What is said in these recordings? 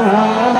Senhor.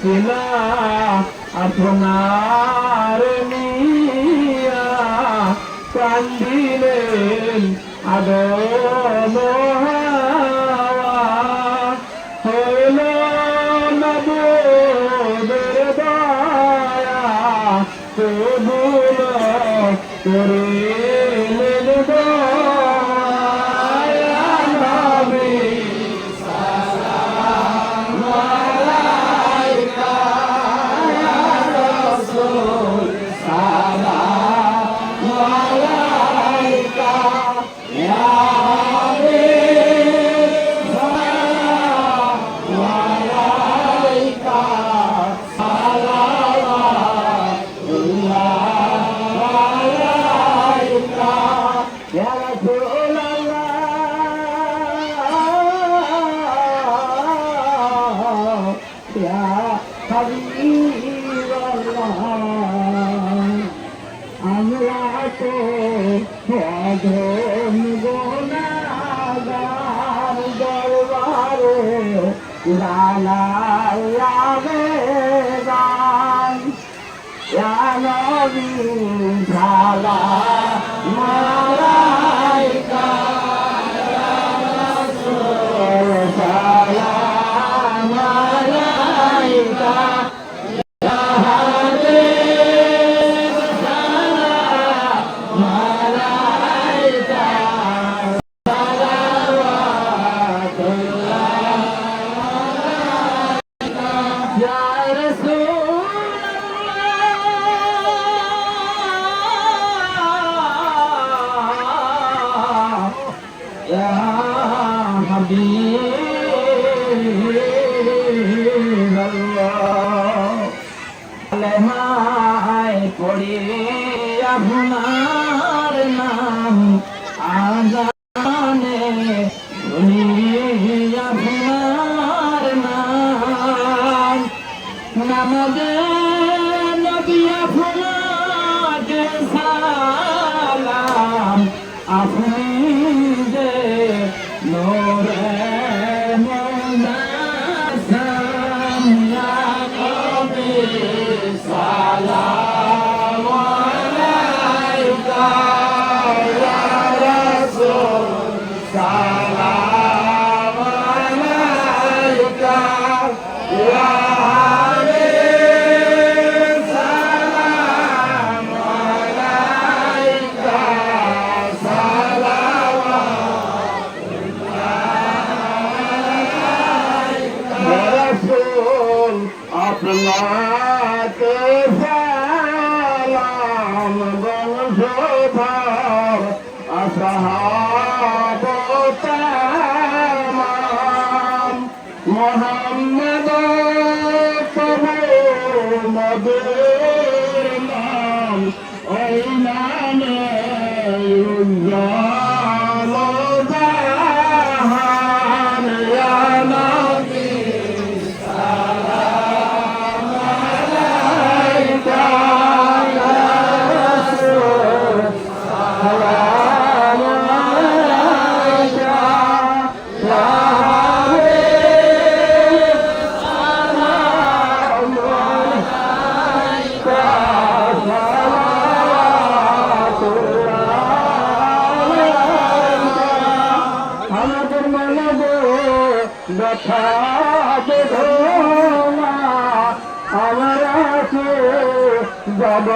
আসিলা আপনার মিয়া। কান্দিলেন আদম ধন গোনাগার দরবারে লালা লাবে গান। লালা কালেমায় পড়ি আপনার নাম আজ of the Lord. ব্যথা বেদনা আমার আছে যাব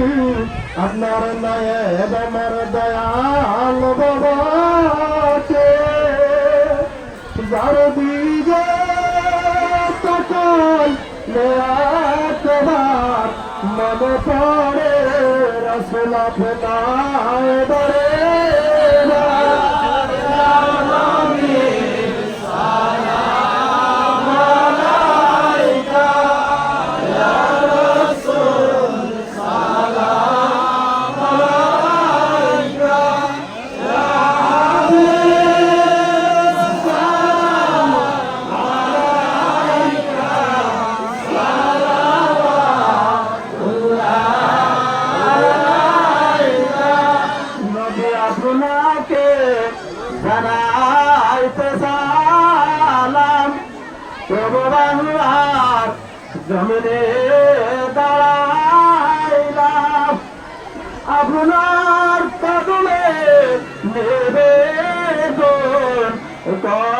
আপনার নয়েব আমার দয়াল বাবাকে যার দিকে তখন একবার মনে পড়ে রসুল আপনায় পর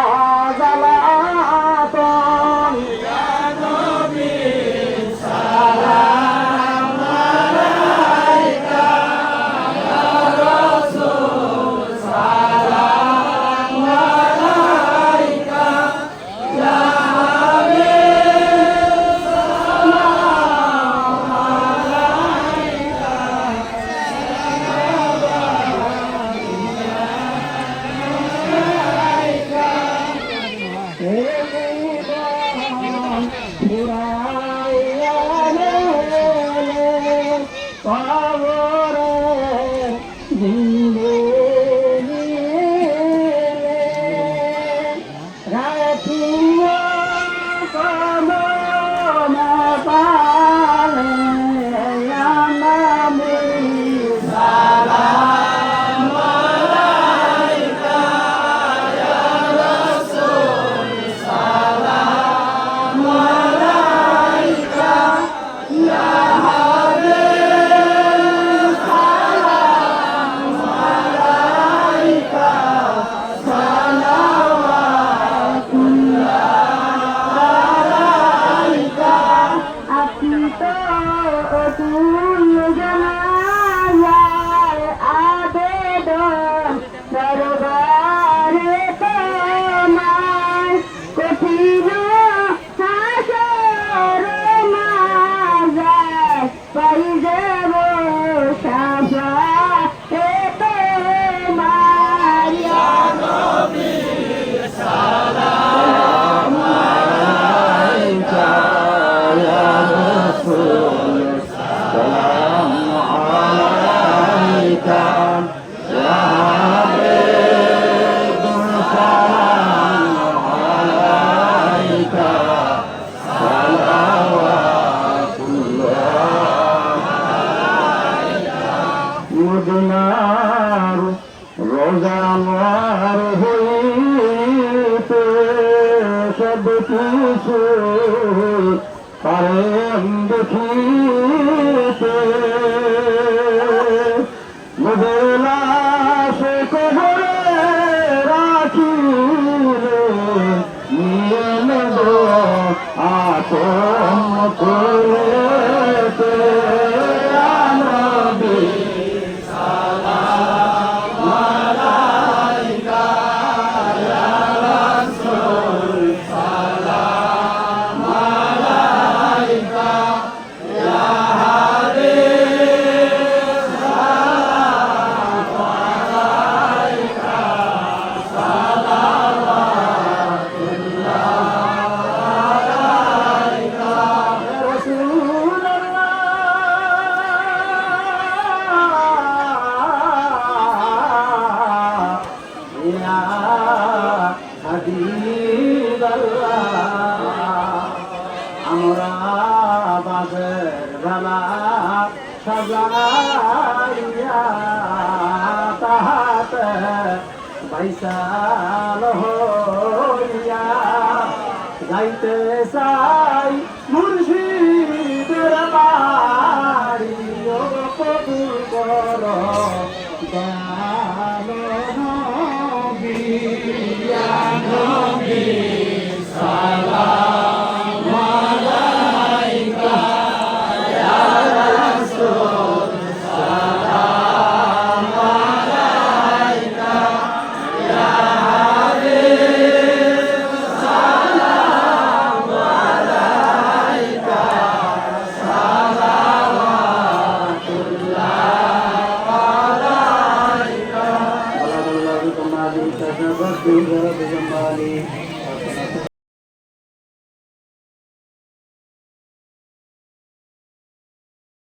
Mm-hmm. Tá país é Oh. বাইসাল